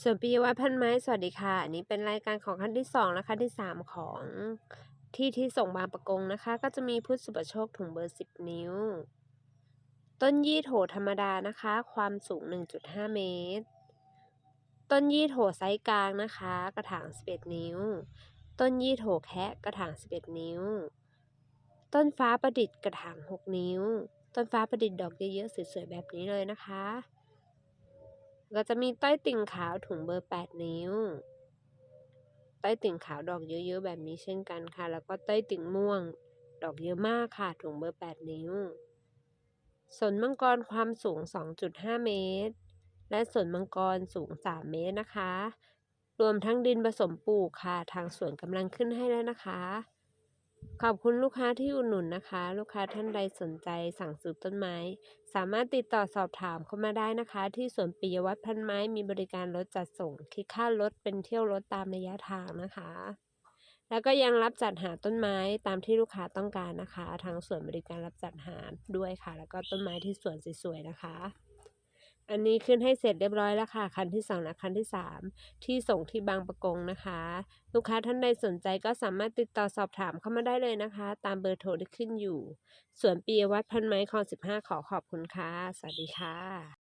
ส่วนปิยวัฒพันไม้สวัสดีค่ะ อันนี้เป็นรายการของขั้นที่2และขั้นที่ 3 ของที่ที่ส่งบางประกงนะคะ ก็จะมีพุทธสุประโชคถุงเบอร์ 10 นิ้ว ต้นยี่โถธรรมดานะคะ ความสูง 1.5 เมตร ต้นยี่โถไซส์กลางนะคะ กระถาง 11 นิ้ว ต้นยี่โถแคะกระถาง 11 นิ้ว ต้นฟ้าประดิษฐ์กระถาง 6 นิ้ว ต้นฟ้าประดิษฐ์ดอกเยอะๆสวยๆแบบนี้เลยนะคะ ก็จะมีต้ติ่งขาวถุงเบอร์ 8 นิ้วต้ติ่งขาวดอกเยอะๆแบบนี้เช่นกันค่ะ แล้วก็ต้ติ่งม่วง ดอกเยอะมากค่ะถุงเบอร์ 8 นิ้ว สนมังกรความสูง 2.5 เมตร และสนมังกรสูง 3 เมตรนะคะ รวมทั้งดินผสมปลูกค่ะ ทางสวนกำลังขึ้นให้แล้วนะคะ ขอบคุณลูกค้าที่อุดหนุนนะคะ ลูกค้าท่านใดสนใจสั่งซื้อต้นไม้ สามารถติดต่อสอบถามเข้ามาได้นะคะ ที่สวนปิยวัฒน์พันไม้มีบริการรถจัดส่งคิดค่ารถเป็นเที่ยวรถตามระยะทางนะคะ แล้วก็ยังรับจัดหาต้นไม้ตามที่ลูกค้าต้องการนะคะ ทางสวนบริการรับจัดหาด้วยค่ะ แล้วก็ต้นไม้ที่สวนสวยๆนะคะ อันนี้ขึ้นให้เสร็จเรียบร้อยแล้วค่ะคันที่สองและคันที่สามที่ส่งที่บางประกงนะคะ ลูกค้าท่านใดสนใจก็สามารถติดต่อสอบถามเข้ามาได้เลยนะคะ ตามเบอร์โทรที่ขึ้นอยู่ ส่วนปียวัฒน์พันไม้คลอง15 ขอขอบคุณค่ะ สวัสดีค่ะ